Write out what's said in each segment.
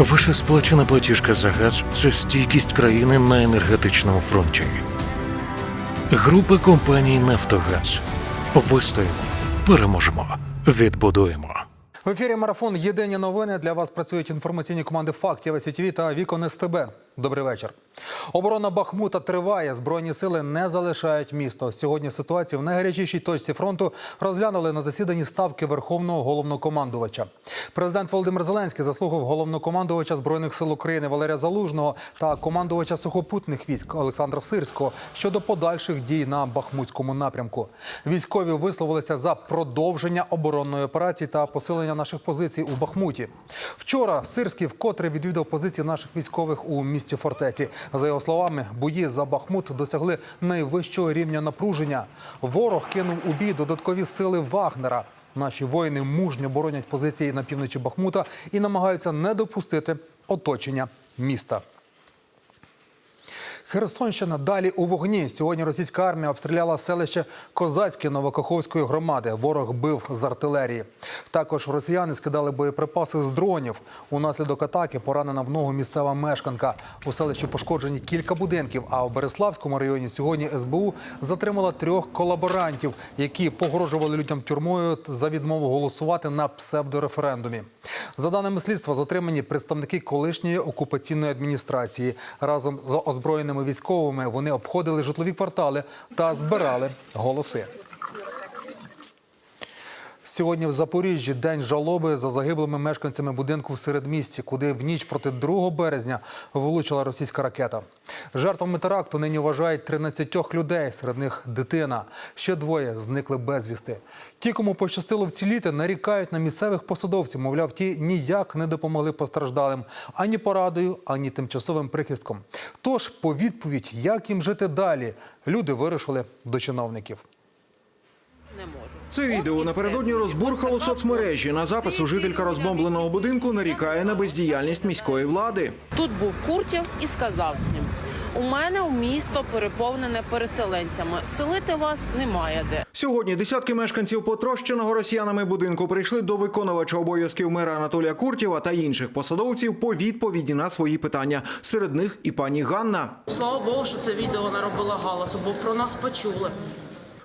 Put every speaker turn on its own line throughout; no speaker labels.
Ваша сплачена платіжка за газ це стійкість країни на енергетичному фронті. Група компаній Нафтогаз. Вистоїмо, переможемо, відбудуємо.
В ефірі марафон Єдині новини для вас працюють інформаційні команди фактів СІТВ та Вікон СТБ. Добрий вечір. Оборона Бахмута триває. Збройні сили не залишають місто. Сьогодні ситуацію в найгарячішій точці фронту розглянули на засіданні ставки Верховного головнокомандувача. Президент Володимир Зеленський заслухав головнокомандувача збройних сил України Валерія Залужного та командувача сухопутних військ Олександра Сирського щодо подальших дій на Бахмутському напрямку. Військові висловилися за продовження оборонної операції та посилення наших позицій у Бахмуті. Вчора Сирський вкотре відвідав позиції наших військових у місті фортеці. За його словами, бої за Бахмут досягли найвищого рівня напруження. Ворог кинув у бій додаткові сили Вагнера. Наші воїни мужньо боронять позиції на півночі Бахмута і намагаються не допустити оточення міста. Херсонщина далі у вогні. Сьогодні російська армія обстріляла селище Козацьке Новокаховської громади. Ворог бив з артилерії. Також росіяни скидали боєприпаси з дронів. Унаслідок атаки поранена в ногу місцева мешканка. У селищі пошкоджені кілька будинків. А у Береславському районі сьогодні СБУ затримала трьох колаборантів, які погрожували людям тюрмою за відмову голосувати на псевдореферендумі. За даними слідства, затримані представники колишньої окупаційної адміністрації разом з озброєними військовими. Вони обходили житлові квартали та збирали голоси. Сьогодні в Запоріжжі день жалоби за загиблими мешканцями будинку в середмісті, куди в ніч проти 2 березня влучила російська ракета. Жертвами теракту нині вважають 13 людей, серед них дитина. Ще двоє зникли безвісти. Ті, кому пощастило вціліти, нарікають на місцевих посадовців. Мовляв, ті ніяк не допомогли постраждалим ані порадою, ані тимчасовим прихистком. Тож, по відповідь, як їм жити далі, люди вирушили до чиновників.
не можу.
Це відео напередодні розбурхало соцмережі. На запису жителька розбомбленого будинку нарікає на бездіяльність міської влади.
Тут був Куртєв і сказав всім: у мене у місто переповнене переселенцями. Селити вас немає де.
Сьогодні десятки мешканців потрощеного росіянами будинку прийшли до виконувача обов'язків мера Анатолія Куртєва та інших посадовців по відповіді на свої питання. Серед них і пані Ганна.
Слава Богу, що це відео наробило галасу, бо про нас почули.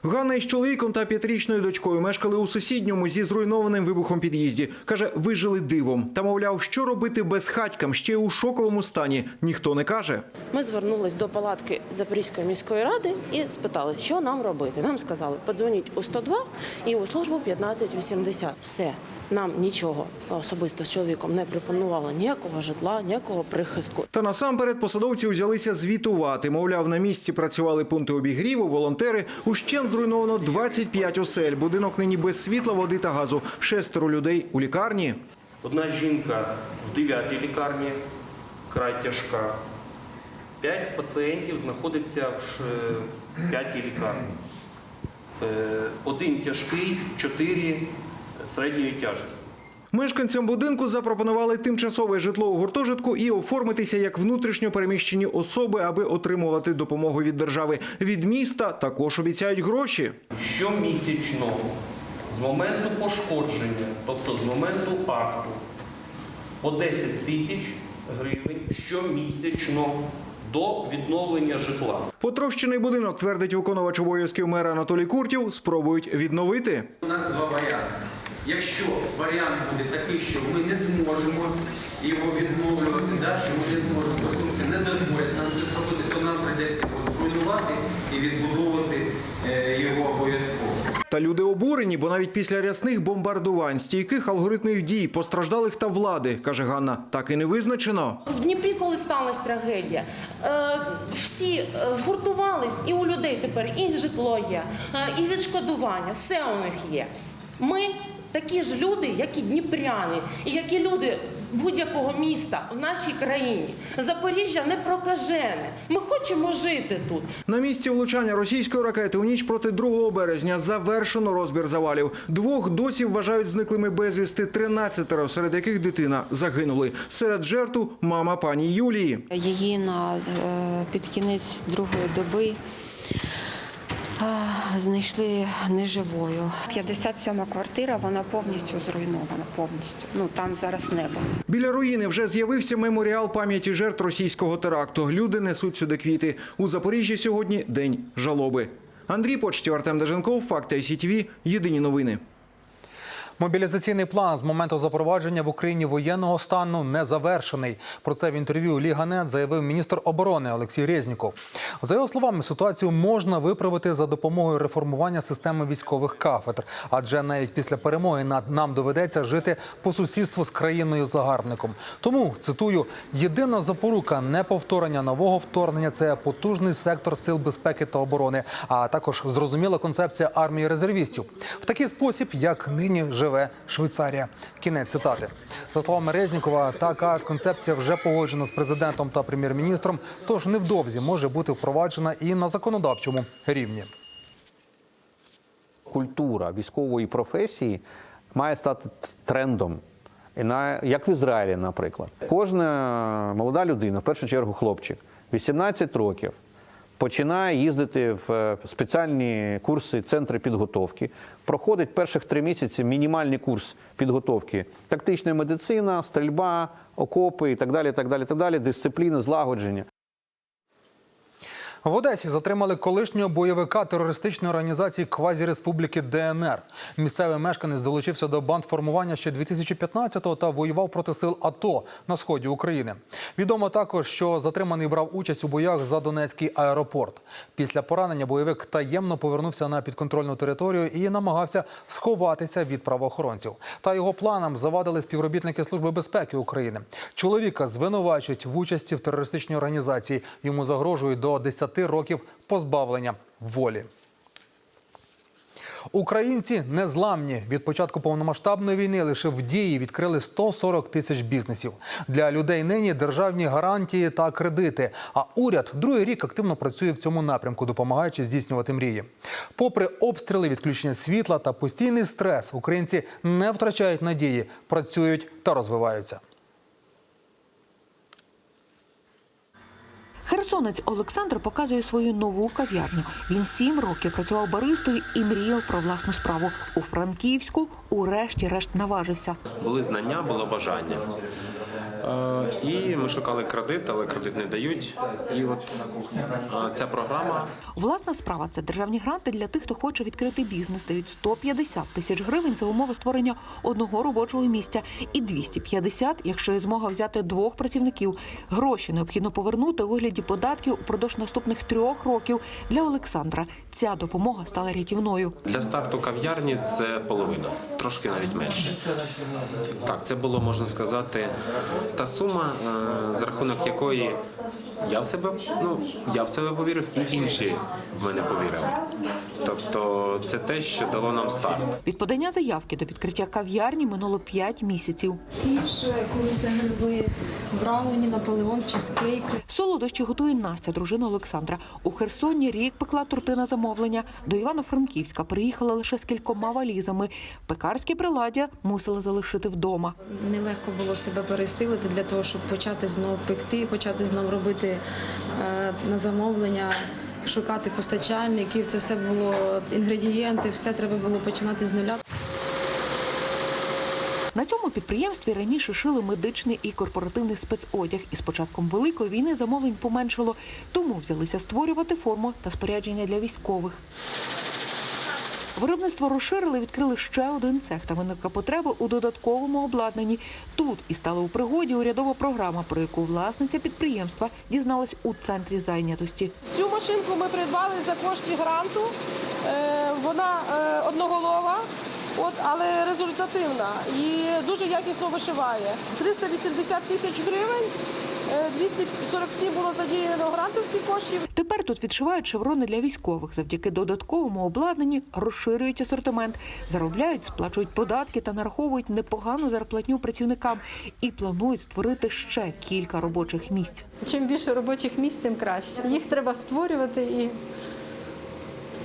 Ганна із чоловіком та п'ятирічною дочкою мешкали у сусідньому зі зруйнованим вибухом під'їзді. Каже, вижили дивом. Та мовляв, що робити без хатькам ще у шоковому стані. Ніхто не каже.
Ми звернулись до палатки Запорізької міської ради і спитали, що нам робити. Нам сказали, подзвоніть у 102 і у службу 1580. Все. Нам нічого особисто з чоловіком не пропонувало ніякого житла, ніякого прихистку.
Та насамперед посадовці узялися звітувати. Мовляв, на місці працювали пункти обігріву, волонтери. Ущен зруйновано 25 осель. Будинок нині без світла, води та газу. Шестеро людей у лікарні.
Одна жінка в 9 лікарні, край тяжка. П'ять пацієнтів знаходиться в п'ятій лікарні. Е, Один тяжкий, чотири середньої тяжкості.
Мешканцям будинку запропонували тимчасове житло у гуртожитку і оформитися як внутрішньо переміщені особи, аби отримувати допомогу від держави. Від міста також обіцяють гроші.
Щомісячно з моменту пошкодження, тобто з моменту акту, по 10 тисяч гривень щомісячно до відновлення житла.
Потрощений будинок, твердить виконувач обов'язків мера Анатолій Куртів, спробують відновити.
У нас два варіанти. Якщо варіант буде такий, що ми не зможемо його відновлювати, да, що ми не зможемо, конструкція не дозволить нам це зробити, то нам прийдеться його зруйнувати і відбудовувати е, його обов'язково.
Та люди обурені, бо навіть після рясних бомбардувань, стійких алгоритмів дій, постраждалих та влади, каже Ганна, так і не визначено.
В Дніпрі, коли сталася трагедія, е, всі е, згуртувались, і у людей тепер і житло є, і відшкодування, все у них є. Ми такі ж люди, як і дніпряни, і як і люди будь-якого міста в нашій країні. Запоріжжя не прокажене. Ми хочемо жити тут.
На місці влучання російської ракети у ніч проти 2 березня завершено розбір завалів. Двох досі вважають зниклими безвісти 13, серед яких дитина загинули. Серед жертв мама пані Юлії.
Її на е, під кінець другої доби знайшли неживою.
57 квартира, вона повністю зруйнована. Повністю. Ну там зараз небо.
Біля руїни вже з'явився меморіал пам'яті жертв російського теракту. Люди несуть сюди квіти. У Запоріжжі сьогодні день жалоби. Андрій Почтів, Артем Даженков, Факти ICTV, Єдині новини.
Мобілізаційний план з моменту запровадження в Україні воєнного стану не завершений. Про це в інтерв'ю Ліганет заявив міністр оборони Олексій Резніков. За його словами, ситуацію можна виправити за допомогою реформування системи військових кафедр, адже навіть після перемоги над- нам доведеться жити по сусідству з країною загарбником. Тому цитую: єдина запорука неповторення нового вторгнення це потужний сектор сил безпеки та оборони, а також зрозуміла концепція армії резервістів в такий спосіб, як нині живе Швейцарія. Кінець цитати за словами Резнікова, така концепція вже погоджена з президентом та прем'єр-міністром, тож невдовзі може бути впроваджена і на законодавчому рівні.
культура військової професії має стати трендом. І на, як в Ізраїлі, наприклад. Кожна молода людина, в першу чергу хлопчик, 18 років, починає їздити в е, спеціальні курси, центри підготовки, проходить перших три місяці мінімальний курс підготовки, тактична медицина, стрільба, окопи і так далі, так далі, так далі, дисципліни злагодження.
В Одесі затримали колишнього бойовика терористичної організації квазіреспубліки ДНР. Місцевий мешканець долучився до бандформування ще 2015-го та воював проти сил АТО на сході України. Відомо також, що затриманий брав участь у боях за Донецький аеропорт. Після поранення бойовик таємно повернувся на підконтрольну територію і намагався сховатися від правоохоронців. Та його планам завадили співробітники Служби безпеки України. Чоловіка звинувачують в участі в терористичній організації. Йому загрожують до 10 років позбавлення волі. Українці незламні від початку повномасштабної війни лише в дії відкрили 140 тисяч бізнесів. Для людей нині державні гарантії та кредити. А уряд другий рік активно працює в цьому напрямку, допомагаючи здійснювати мрії. Попри обстріли, відключення світла та постійний стрес, українці не втрачають надії, працюють та розвиваються.
Херсонець Олександр показує свою нову кав'ярню. Він сім років працював баристою і мріяв про власну справу. У Франківську урешті-решт наважився.
Були знання, було бажання. Е, І ми шукали кредит, але кредит не дають. І от е, ця програма
Власна справа це державні гранти для тих, хто хоче відкрити бізнес. Дають 150 тисяч гривень за умови створення одного робочого місця і 250, якщо є змога взяти двох працівників. Гроші необхідно повернути у вигляді податків упродовж наступних трьох років. Для Олександра ця допомога стала рятівною.
для старту кав'ярні це половина, трошки навіть менше. Так, це було можна сказати та сума, е, за рахунок якої я в себе ну я в себе повірив, і інші в мене повірили. Тобто, це те, що дало нам старт.
Від подання заявки до відкриття кав'ярні минуло 5 місяців.
Кіш, куриця гриби, брауні, наполеон, чизкейки.
Солодощі готує Настя, дружина Олександра. У Херсоні рік пекла торти на замовлення. До Івано-Франківська приїхала лише з кількома валізами. Пекарські приладдя мусила залишити вдома.
Нелегко було себе пересилити для того, щоб почати знову пекти, почати знову робити е, на замовлення, шукати постачальників. Це все було інгредієнти, все треба було починати з нуля.
На цьому підприємстві раніше шили медичний і корпоративний спецодяг. І з початком великої війни замовлень поменшало, тому взялися створювати форму та спорядження для військових. Виробництво розширили, відкрили ще один цех та виникла потреба у додатковому обладнанні. Тут і стала у пригоді урядова програма, про яку власниця підприємства дізналась у центрі зайнятості.
Цю машинку ми придбали за кошти гранту. Е, Вона е, одноголова, от, але результативна і дуже якісно вишиває. 380 тисяч гривень, е, 247 було задіяно грантовських коштів.
Тепер тут відшивають шеврони для військових. Завдяки додатковому обладнанні розширюють асортимент, заробляють, сплачують податки та нараховують непогану зарплатню працівникам і планують створити ще кілька робочих місць.
Чим більше робочих місць, тим краще. Їх треба створювати і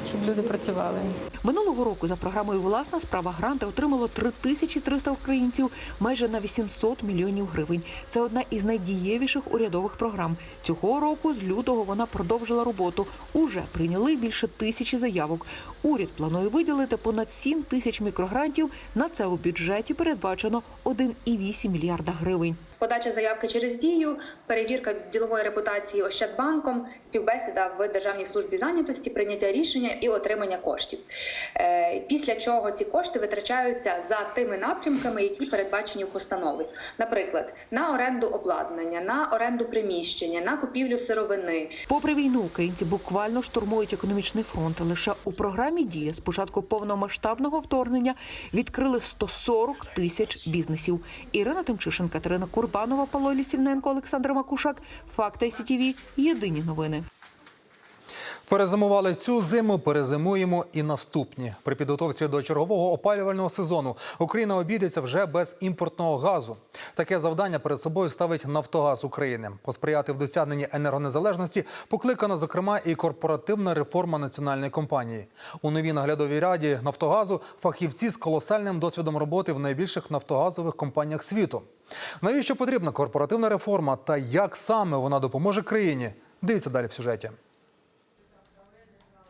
щоб люди працювали.
Минулого року за програмою Власна справа гранти отримало 3300 українців, майже на 800 мільйонів гривень. Це одна із найдієвіших урядових програм. Цього року з лютого вона продовжила роботу. Уже прийняли більше тисячі заявок. Уряд планує виділити понад 7 тисяч мікрогрантів. На це у бюджеті передбачено 1,8 мільярда гривень.
Подача заявки через дію, перевірка ділової репутації Ощадбанком, співбесіда в Державній службі зайнятості, прийняття рішення і отримання коштів. Е, Після чого ці кошти витрачаються за тими напрямками, які передбачені в постанові. Наприклад, на оренду обладнання, на оренду приміщення, на купівлю сировини,
Попри війну, українці буквально штурмують економічний фронт. Лише у програмі Дія з початку повномасштабного вторгнення відкрили 140 тисяч бізнесів. Ірина Тимчишин, Катерина Курбанова, Павло Лісівненко, Олександр Макушак. Факти СІТІВІ. Єдині новини.
Перезимували цю зиму, перезимуємо і наступні. При підготовці до чергового опалювального сезону Україна обійдеться вже без імпортного газу. Таке завдання перед собою ставить Нафтогаз України. Посприяти в досягненні енергонезалежності покликана, зокрема, і корпоративна реформа національної компанії. У новій наглядовій раді Нафтогазу фахівці з колосальним досвідом роботи в найбільших нафтогазових компаніях світу. Навіщо потрібна корпоративна реформа та як саме вона допоможе країні? Дивіться далі в сюжеті.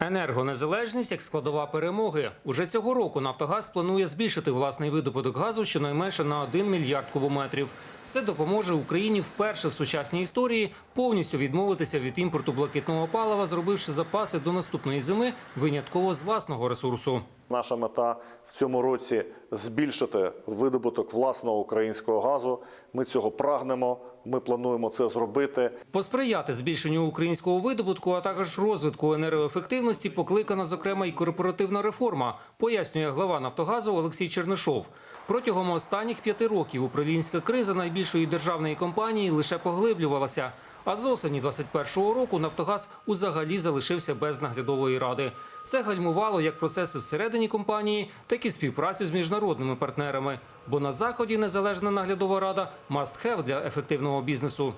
Енергонезалежність як складова перемоги. Уже цього року Нафтогаз планує збільшити власний видобуток газу щонайменше на 1 мільярд кубометрів. Це допоможе Україні вперше в сучасній історії повністю відмовитися від імпорту блакитного палива, зробивши запаси до наступної зими винятково з власного ресурсу.
Наша мета в цьому році збільшити видобуток власного українського газу. Ми цього прагнемо. Ми плануємо це зробити.
Посприяти збільшенню українського видобутку, а також розвитку енергоефективності покликана, зокрема, і корпоративна реформа, пояснює глава Нафтогазу Олексій Чернишов. Протягом останніх п'яти років управлінська криза найбільшої державної компанії лише поглиблювалася. А з осені 21-го року Нафтогаз узагалі залишився без наглядової ради. Це гальмувало як процеси всередині компанії, так і співпрацю з міжнародними партнерами. Бо на заході незалежна наглядова рада must have для ефективного бізнесу.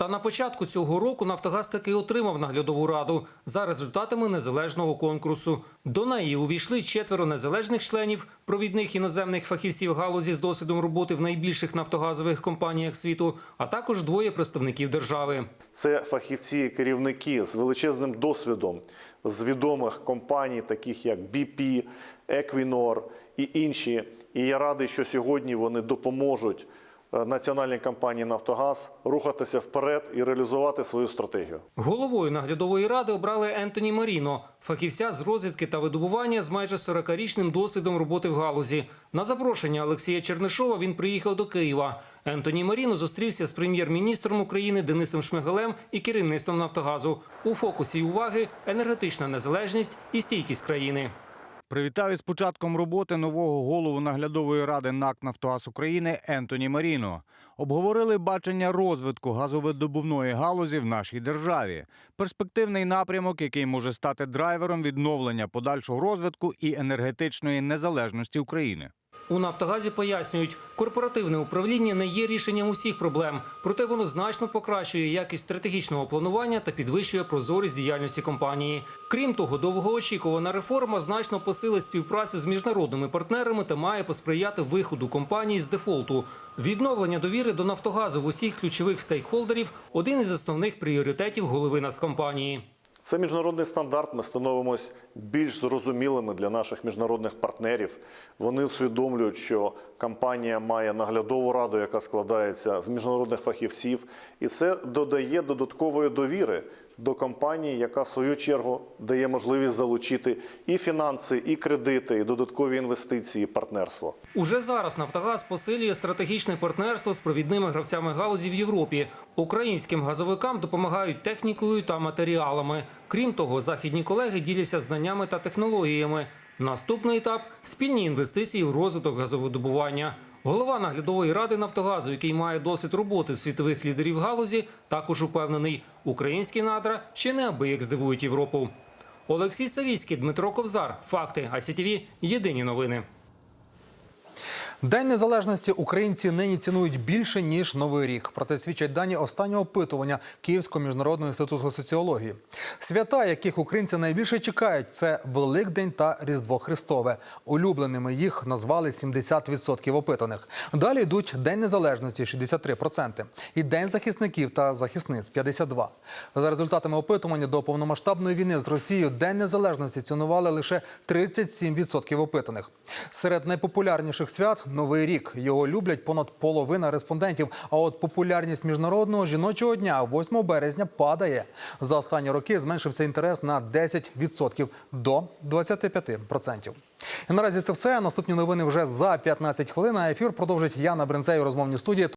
Та на початку цього року Нафтогаз таки отримав наглядову раду за результатами незалежного конкурсу. До неї увійшли четверо незалежних членів, провідних іноземних фахівців галузі з досвідом роботи в найбільших нафтогазових компаніях світу, а також двоє представників держави.
Це фахівці-керівники з величезним досвідом з відомих компаній, таких як BP, Equinor і інші. І я радий, що сьогодні вони допоможуть національній компанії Нафтогаз рухатися вперед і реалізувати свою стратегію.
Головою наглядової ради обрали Ентоні Маріно, фахівця з розвідки та видобування з майже 40-річним досвідом роботи в галузі. На запрошення Олексія Чернишова він приїхав до Києва. Ентоні Маріно зустрівся з прем'єр-міністром України Денисом Шмигалем і керівництвом Нафтогазу. У фокусі уваги енергетична незалежність і стійкість країни.
Привітав із початком роботи нового голову наглядової ради НАК «Нафтогаз України» Ентоні Маріно. Обговорили бачення розвитку газовидобувної галузі в нашій державі. Перспективний напрямок, який може стати драйвером відновлення подальшого розвитку і енергетичної незалежності України.
У Нафтогазі пояснюють, корпоративне управління не є рішенням усіх проблем, проте воно значно покращує якість стратегічного планування та підвищує прозорість діяльності компанії. Крім того, довгоочікувана реформа значно посилить співпрацю з міжнародними партнерами та має посприяти виходу компанії з дефолту. Відновлення довіри до Нафтогазу в усіх ключових стейкхолдерів один із основних пріоритетів голови Нацкомпанії.
Це міжнародний стандарт. Ми становимось більш зрозумілими для наших міжнародних партнерів. Вони усвідомлюють, що компанія має наглядову раду, яка складається з міжнародних фахівців, і це додає додаткової довіри до компанії, яка в свою чергу дає можливість залучити і фінанси, і кредити, і додаткові інвестиції, і партнерство.
Уже зараз Нафтогаз посилює стратегічне партнерство з провідними гравцями галузі в Європі. Українським газовикам допомагають технікою та матеріалами. Крім того, західні колеги діляться знаннями та технологіями. Наступний етап спільні інвестиції в розвиток газовидобування. Голова наглядової ради Нафтогазу, який має досвід роботи світових лідерів галузі, також упевнений, українські надра ще неабияк здивують Європу. Олексій Савійський, Дмитро Кобзар. Факти. АСІТВ. Єдині новини.
День незалежності українці нині цінують більше ніж новий рік. Про це свідчать дані останнього опитування Київського міжнародного інституту соціології. Свята, яких українці найбільше чекають, це Великдень та Різдво Христове. Улюбленими їх назвали 70% опитаних. Далі йдуть День незалежності 63% і День захисників та захисниць 52%. За результатами опитування до повномасштабної війни з Росією День незалежності цінували лише 37% опитаних. Серед найпопулярніших свят Новий рік. Його люблять понад половина респондентів. А от популярність міжнародного жіночого дня 8 березня падає. За останні роки зменшився інтерес на 10% до 25%. І наразі це все. Наступні новини вже за 15 хвилин. А ефір продовжить Яна Брензей у розмовній студії.